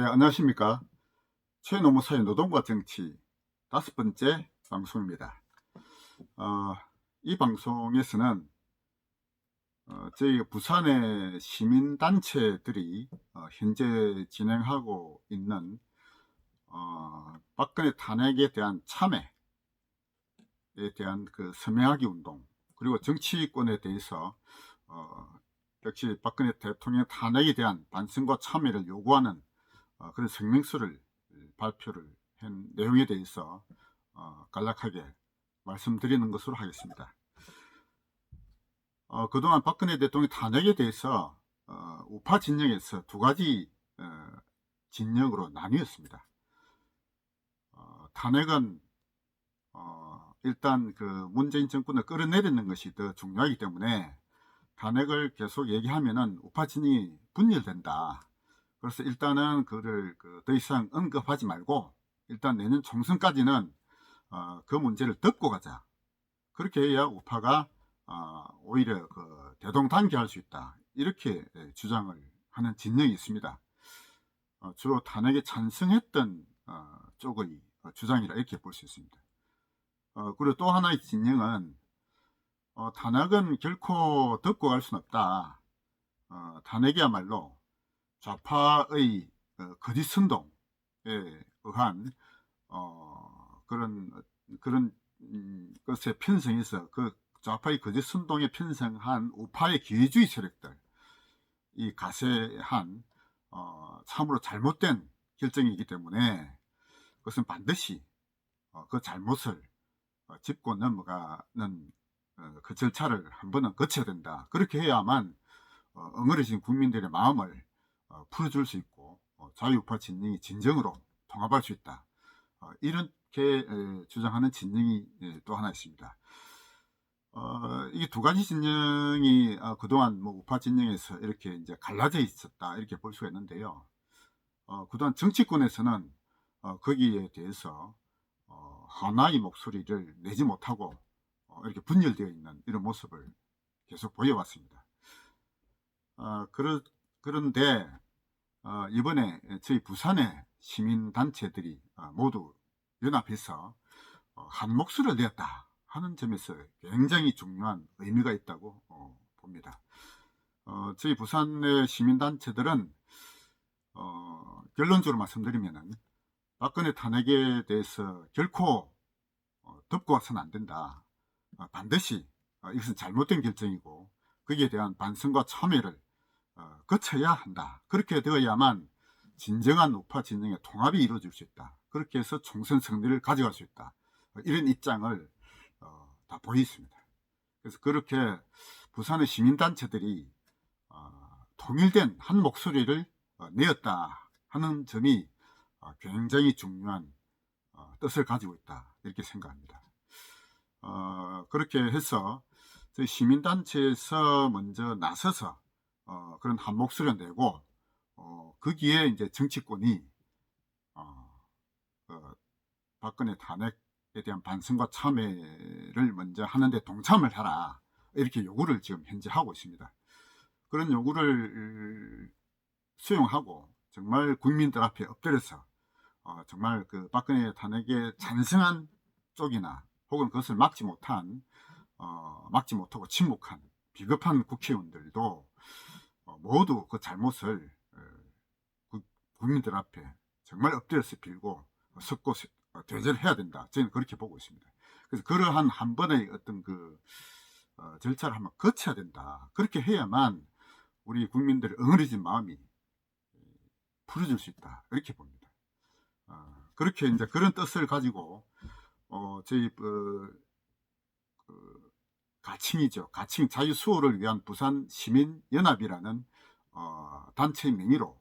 네, 안녕하십니까. 최노무사의 노동과 정치 다섯 번째 방송입니다. 어, 이 방송에서는 어, 저희 부산의 시민단체들이 어, 현재 진행하고 있는 어, 박근혜 탄핵에 대한 참여에 대한 그 서명하기 운동 그리고 정치권에 대해서 어, 역시 박근혜 대통령 탄핵에 대한 반성과 참여를 요구하는 어, 그런 성명서를 발표를 한 내용에 대해서 어, 간략하게 말씀드리는 것으로 하겠습니다. 어, 그동안 박근혜 대통령 탄핵에 대해서 어, 우파 진영에서 두 가지 어, 진영으로 나뉘었습니다. 어, 탄핵은 어, 일단 그 문재인 정권을 끌어내리는 것이 더 중요하기 때문에 탄핵을 계속 얘기하면은 우파 진영이 분열된다. 그래서 일단은 그를 그 더 이상 언급하지 말고 일단 내년 총선까지는 어, 그 문제를 덮고 가자. 그렇게 해야 우파가 어, 오히려 그 대동단계할 수 있다. 이렇게 예, 주장을 하는 진영이 있습니다. 어, 주로 탄핵에 찬성했던 어, 쪽의 주장이라 이렇게 볼 수 있습니다. 어, 그리고 또 하나의 진영은 어, 탄핵은 결코 덮고 갈 수는 없다. 어, 탄핵이야말로 좌파의 어, 거짓 선동에 의한 어, 그런 그런 음, 것에 편성해서 그 좌파의 거짓 선동에 편성한 우파의 기회주의 세력들 이 가세한 어, 참으로 잘못된 결정이기 때문에 그것은 반드시 어, 그 잘못을 어, 짚고 넘어가는 어, 그 절차를 한 번은 거쳐야 된다. 그렇게 해야만 어, 엉어리진 국민들의 마음을 어, 풀어줄 수 있고 어, 자유우파 진영이 진정으로 통합할 수 있다. 어, 이렇게 에, 주장하는 진영이 에, 또 하나 있습니다. 어, 이두 가지 진영이 어, 그동안 뭐 우파 진영에서 이렇게 이제 갈라져 있었다 이렇게 볼 수가 있는데요. 어, 그동안 정치권에서는 어, 거기에 대해서 어, 하나의 목소리를 내지 못하고 어, 이렇게 분열되어 있는 이런 모습을 계속 보여왔습니다. 어, 그러, 그런데 어, 이번에 저희 부산의 시민단체들이 어, 모두 연합해서 어, 한 목소리를 내었다 하는 점에서 굉장히 중요한 의미가 있다고 어, 봅니다. 어, 저희 부산의 시민단체들은 어, 결론적으로 말씀드리면 박근혜 탄핵에 대해서 결코 어, 덮고 와서는 안 된다. 어, 반드시 어, 이것은 잘못된 결정이고 거기에 대한 반성과 참여를 어, 거쳐야 한다. 그렇게 되어야만 진정한 우파 진영의 통합이 이루어질 수 있다. 그렇게 해서 총선 승리를 가져갈 수 있다. 어, 이런 입장을 어, 다 보였습니다. 그래서 그렇게 부산의 시민단체들이 어, 통일된 한 목소리를 어, 내었다 하는 점이 어, 굉장히 중요한 어, 뜻을 가지고 있다 이렇게 생각합니다. 어, 그렇게 해서 저희 시민단체에서 먼저 나서서 어, 그런 한 목소리를 내고 어, 거기에 이제 정치권이 어, 어, 박근혜 탄핵에 대한 반성과 참여를 먼저 하는데 동참을 하라 이렇게 요구를 지금 현재 하고 있습니다. 그런 요구를 수용하고 정말 국민들 앞에 엎드려서 어, 정말 그 박근혜 탄핵에 찬성한 쪽이나 혹은 그것을 막지 못한 어, 막지 못하고 침묵한 비겁한 국회의원들도 어, 모두 그 잘못을 어, 구- 국민들 앞에 정말 엎드려서 빌고 섞고 어, 대절해야 된다. 저는 그렇게 보고 있습니다. 그래서 그러한 한 번의 어떤 그 어, 절차를 한번 거쳐야 된다. 그렇게 해야만 우리 국민들의 엉어리진 마음이 풀어질 수 있다. 이렇게 봅니다. 어, 그렇게 이제 그런 뜻을 가지고 어, 저희 어, 그 가칭이죠. 가칭 자유 수호를 위한 부산 시민 연합이라는 어, 단체 명의로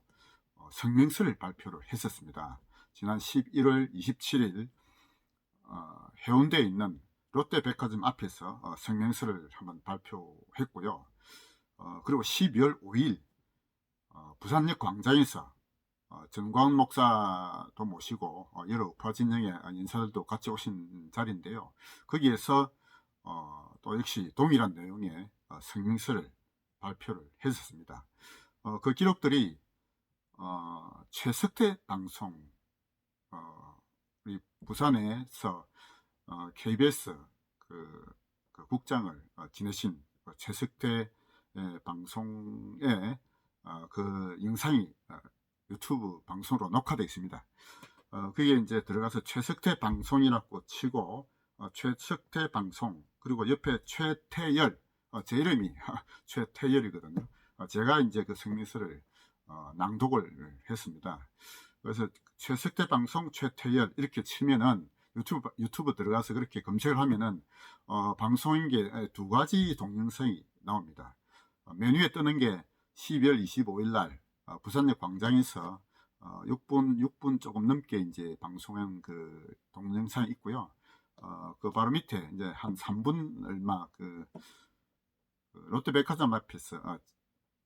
어, 성명서를 발표를 했었습니다. 지난 11월 27일 어, 해운대에 있는 롯데백화점 앞에서 어, 성명서를 한번 발표했고요. 어, 그리고 12월 5일 어, 부산역 광장에서 어, 전광 목사도 모시고 어, 여러 우파 진영의 인사들도 같이 오신 자리인데요. 거기에서 어, 또 역시 동일한 내용의 어, 성명서를 발표를 했었습니다. 어, 그 기록들이 어, 최석태 방송 어, 우리 부산에서 어, KBS 그, 그 국장을 어, 지내신 그 최석태 예, 방송에 어, 그 영상이 어, 유튜브 방송으로 녹화되어 있습니다. 어, 그게 이제 들어가서 최석태 방송이라고 치고 어, 최석태 방송 그리고 옆에 최태열 어, 제 이름이 최태열이거든요. 어, 제가 이제 그 성명서를 어, 낭독을 했습니다. 그래서 최석태 방송 최태열 이렇게 치면은 유튜브 유튜브 들어가서 그렇게 검색을 하면은 어, 방송인 게두 가지 동영상이 나옵니다. 어, 메뉴에 뜨는 게 12월 25일 날 어, 부산역 광장에서 어, 6분 6분 조금 넘게 이제 방송한 그 동영상이 있고요. 어, 그 바로 밑에 이제 한 3분 얼마 그, 그 롯데백화점 앞에서 어,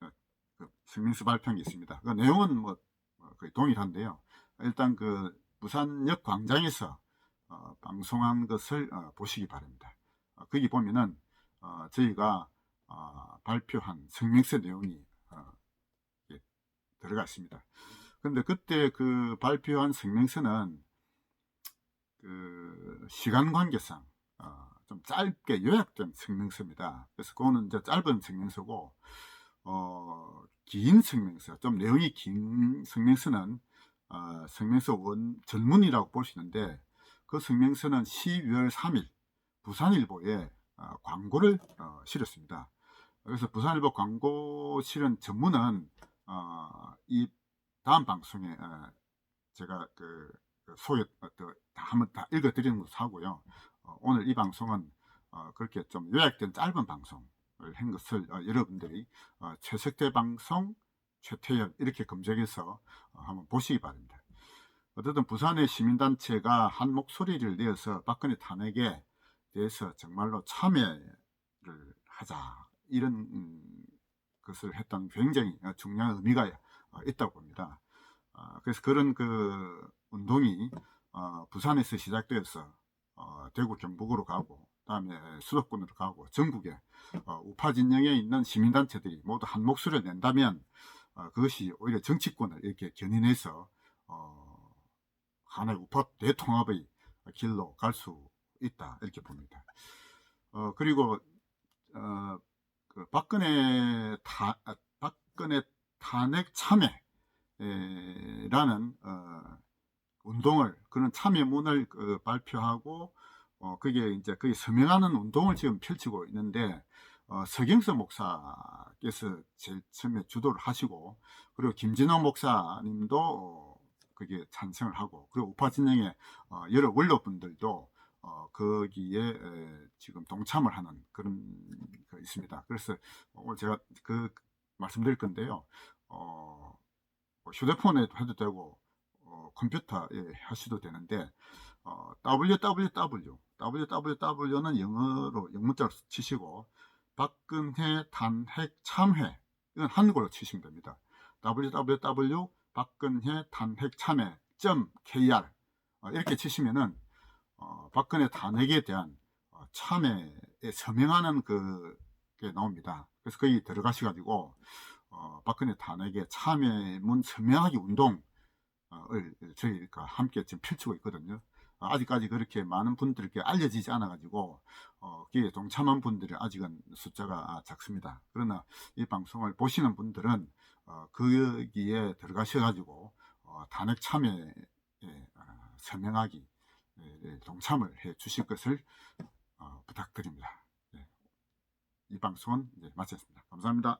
어, 그 성명서 발표한 게 있습니다. 그 내용은 뭐 어, 거의 동일한데요. 일단 그 부산역 광장에서 어, 방송한 것을 어, 보시기 바랍니다. 어, 거기 보면은 어, 저희가 어, 발표한 성명서 내용이 어, 예, 들어가 있습니다. 근데 그때 그 발표한 성명서는 그 시간 관계상 짧게 요약된 성명서입니다. 그래서 그거는 이제 짧은 성명서고 어, 긴 성명서, 좀 내용이 긴 성명서는 어, 성명서 원 전문이라고 보시는데 그 성명서는 12월 3일 부산일보에 어, 광고를 어, 실었습니다. 그래서 부산일보 광고 실은 전문은 어, 이 다음 방송에 어, 제가 그, 그 소개 어, 또다 한번 다 읽어드리는 것으로 하고요. 어, 오늘 이 방송은 어, 그렇게 좀 요약된 짧은 방송을 한 것을 어, 여러분들이 어, 최석대 방송 최태열 이렇게 검색해서 어, 한번 보시기 바랍니다. 어쨌든 부산의 시민단체가 한 목소리를 내어서 박근혜 탄핵에 대해서 정말로 참여를 하자 이런 음, 것을 했던 굉장히 어, 중요한 의미가 어, 있다고 봅니다. 어, 그래서 그런 그 운동이 어, 부산에서 시작되어서 어, 대구 경북으로 가고 그다음에 수도권으로 가고 전국에 어, 우파 진영에 있는 시민단체들이 모두 한 목소리를 낸다면 어, 그것이 오히려 정치권을 이렇게 견인해서 어, 하나의 우파 대통합의 길로 갈 수 있다 이렇게 봅니다. 어, 그리고 어, 그 박근혜 타, 아, 박근혜 탄핵 참여라는 어, 운동을 그런 참여문을 그 발표하고 어, 그게 이제 거기 서명하는 운동을 지금 펼치고 있는데 어, 서경석 목사께서 제일 처음에 주도를 하시고 그리고 김진호 목사님도 어, 그게 찬성을 하고 그리고 우파 진영의 어, 여러 원로분들도 어, 거기에 에, 지금 동참을 하는 그런 거 있습니다. 그래서 오늘 제가 그 말씀드릴 건데요. 어, 뭐 휴대폰에 해도 되고 어, 컴퓨터에 하셔도 되는데 어, www www는 영어로 영문자로 치시고 박근혜 탄핵 참회 이건 한국어로 치시면 됩니다. www 박근혜 탄핵 참회 .kr 어, 이렇게 치시면은 어, 박근혜 탄핵에 대한 어, 참여에 서명하는 그게 나옵니다. 그래서 거기 들어가셔가지고 어, 박근혜 탄핵에 참여문 서명하기 운동을 저희가 함께 지금 펼치고 있거든요. 어, 아직까지 그렇게 많은 분들께 알려지지 않아가지고 어, 기에 동참한 분들이 아직은 숫자가 작습니다. 그러나 이 방송을 보시는 분들은 어, 거기에 들어가셔가지고 어, 탄핵 참여에 어, 서명하기 예, 동참을 해 주실 것을 어, 부탁드립니다. 예. 이 방송은 이제 마쳤습니다. 감사합니다.